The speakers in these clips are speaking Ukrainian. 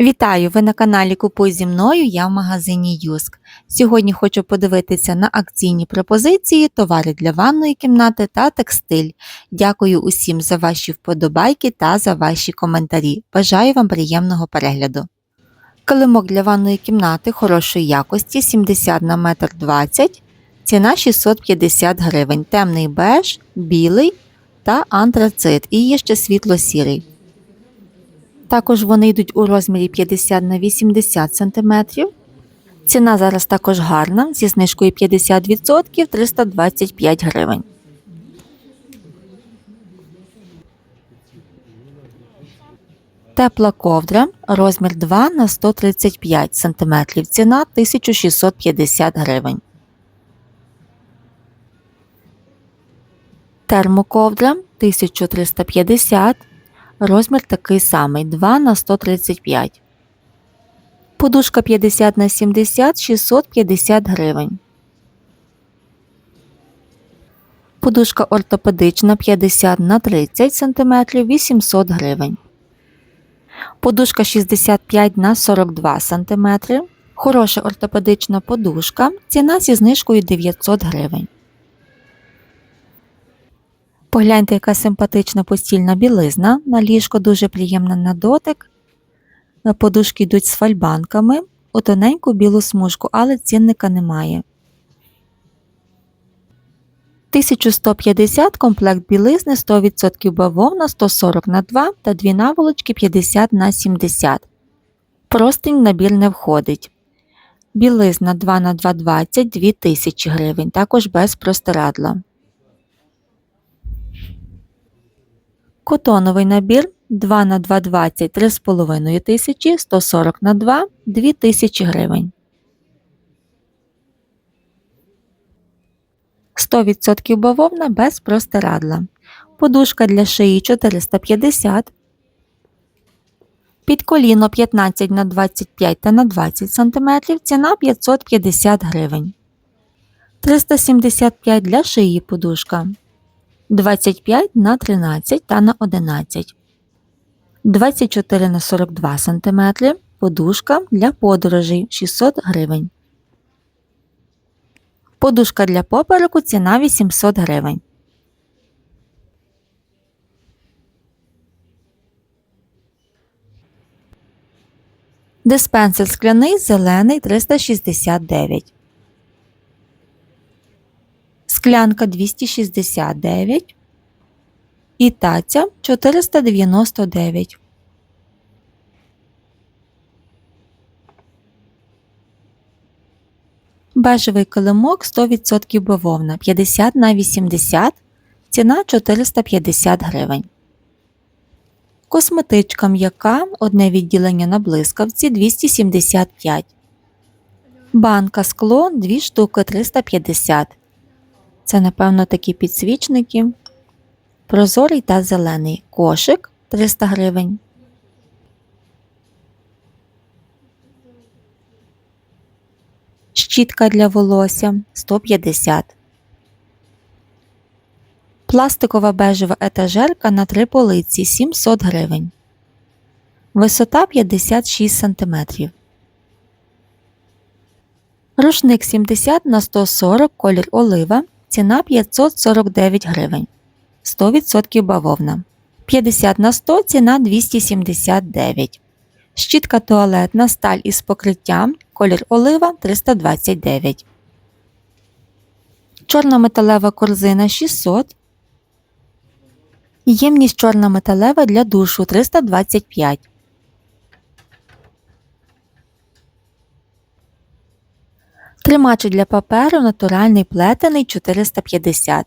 Вітаю! Ви на каналі Купуй зі мною, я в магазині Юск. Сьогодні хочу подивитися на акційні пропозиції, товари для ванної кімнати та текстиль. Дякую усім за ваші вподобайки та за ваші коментарі. Бажаю вам приємного перегляду. Килимок для ванної кімнати хорошої якості 70 на 1,20 м, ціна 650 гривень, темний беж, білий та антрацит і є ще світло-сірий. Також вони йдуть у розмірі 50 на 80 см. Ціна зараз також гарна, зі знижкою 50% 325 гривень. Тепла ковдра, розмір 2 на 135 см, ціна 1650 гривень. Термоковдра 1350 Розмір такий самий 2 на 135. Подушка 50 на 70 650 гривень. Подушка ортопедична 50 на 30 см 800 гривень. Подушка 65 на 42 см. Хороша ортопедична подушка. Ціна зі знижкою 900 гривень. Погляньте, яка симпатична постільна білизна. На ліжко дуже приємна на дотик. Подушки йдуть з фальбанками у тоненьку білу смужку, але цінника немає. 1150 комплект білизни 100% бавовна 140 на 2 та дві наволочки 50 на 70. Простень набір не входить. Білизна 2 на 220 2000 гривень, також без простирадла. Котоновий набір 2 на 220 3,5 тисячі, 140 на 2 2 тисячі гривень. 100% бавовна без простирадла. Подушка для шиї 450. Під коліно 15 на 25 та на 20 см. Ціна 550 гривень. 375 для шиї подушка. 25 на 13 та на 11, 24 на 42 см, подушка для подорожей 600 гривень. Подушка для попереку ціна 800 гривень. Диспенсер скляний зелений 369 склянка 269 і таця 499. Бежевий килимок 100% бавовна 50 на 80, ціна 450 гривень. Косметичка м'яка, одне відділення на блискавці 275. Банка скло 2 штуки 350 це, напевно, такі підсвічники. Прозорий та зелений кошик 300 гривень. Щітка для волосся 150. Пластикова бежева етажерка на три полиці 700 гривень. Висота 56 см. Рушник 70 на 140 колір олива Ціна 549 гривень. 100% бавовна. 50 на 100 ціна 279. Щітка туалетна сталь із покриттям. Колір олива 329. Чорна металева корзина 600. Ємність чорна металева для душу 325. Тримач для паперу натуральний плетений 450.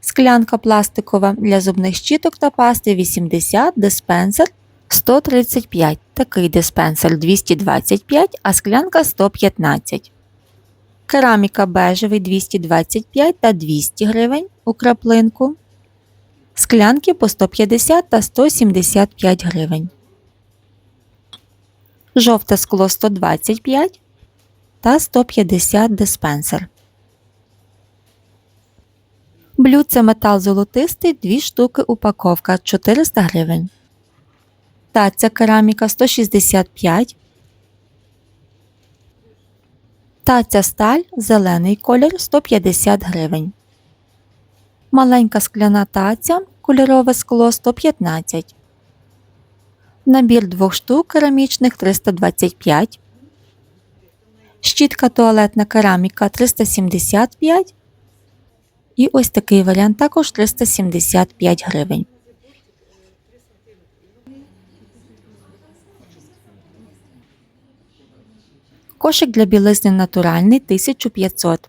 Склянка пластикова для зубних щіток та пасти 80, диспенсер 135. Такий диспенсер 225, а склянка 115. Кераміка бежевий 225 та 200 гривень у краплинку. Склянки по 150 та 175 гривень. Жовте скло 125 та 150 диспенсер. Блюдце метал золотистий 2 штуки упаковка 400 гривень. Таця кераміка 165. Таця сталь зелений колір 150 гривень. Маленька скляна таця кольорове скло 115. Набір двох штук керамічних 325. Щітка туалетна кераміка 375. І ось такий варіант також 375 гривень. Кошик для білизни натуральний 1500.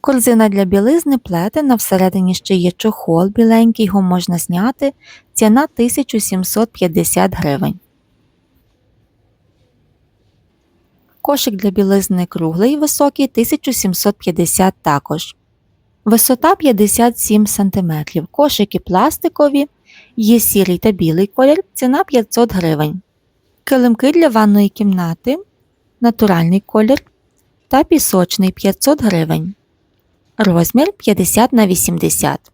Корзина для білизни плетена, всередині ще є чохол біленький, його можна зняти. Ціна 1750 гривень. Кошик для білизни круглий високий 1750 також. Висота 57 см. Кошики пластикові. Є сірий та білий колір. Ціна 500 гривень. Килимки для ванної кімнати. Натуральний колір та пісочний 500 гривень. Розмір 50 на 80.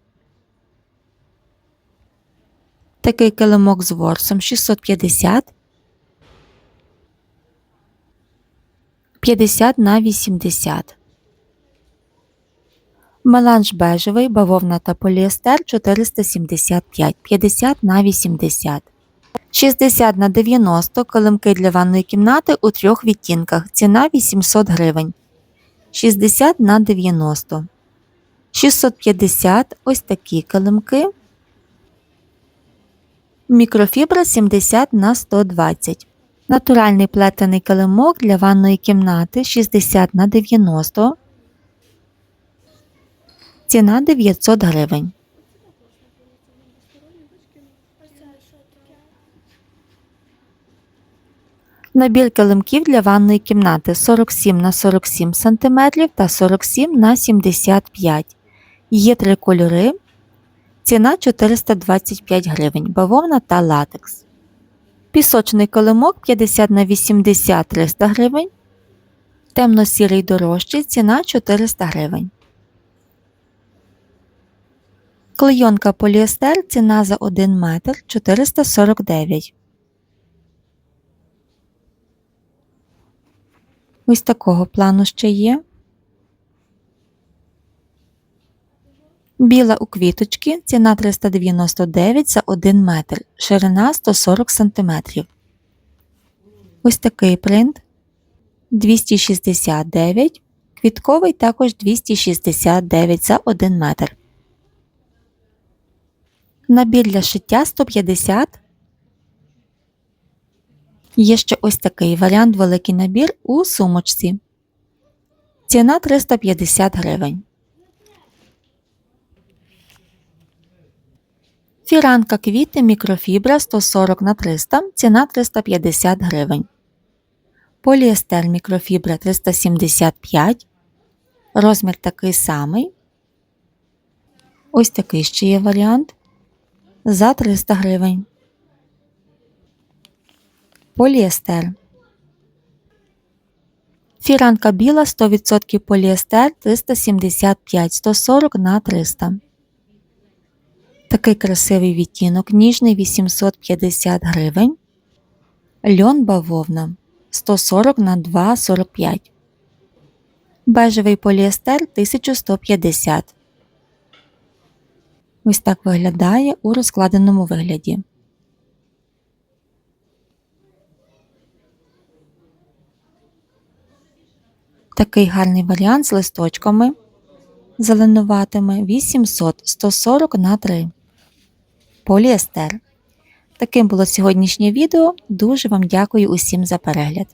Такий килимок з ворсом 650. 50 на 80. Меланж бежевий, бавовна та поліестер 475, 50 на 80. 60 на 90 килимки для ванної кімнати у трьох відтінках. Ціна 800 гривень. 60 на 90. 650 ось такі килимки. Мікрофібра 70 на 120. Натуральний плетений килимок для ванної кімнати 60 на 90. Ціна 900 гривень. Набір килимків для ванної кімнати 47 на 47 см та 47 на 75 Є три кольори. Ціна 425 гривень. Бавовна та латекс. Пісочний килимок 50 на 80 300 гривень. Темно-сірий дорожчий. Ціна 400 гривень. Клейонка поліестер. Ціна за 1 метр 449 Ось такого плану ще є. Біла у квіточки, ціна 399 за 1 метр, ширина 140 см. Ось такий принт 269, квітковий також 269 за 1 метр. Набір для шиття 150. Є ще ось такий варіант великий набір у сумочці. Ціна 350 гривень. Фіранка квіти мікрофібра 140 на 300, ціна 350 гривень. Поліестер мікрофібра 375. Розмір такий самий. Ось такий ще є варіант. За 300 гривень. Поліестер. Фіранка біла 100% поліестер 375 140 на 300. Такий красивий відтінок, ніжний 850 гривень. Льон бавовна 140 на 2,45. Бежевий поліестер 1150. Ось так виглядає у розкладеному вигляді. Такий гарний варіант з листочками зеленуватими 800 140 на 3 поліестер. Таким було сьогоднішнє відео. Дуже вам дякую усім за перегляд.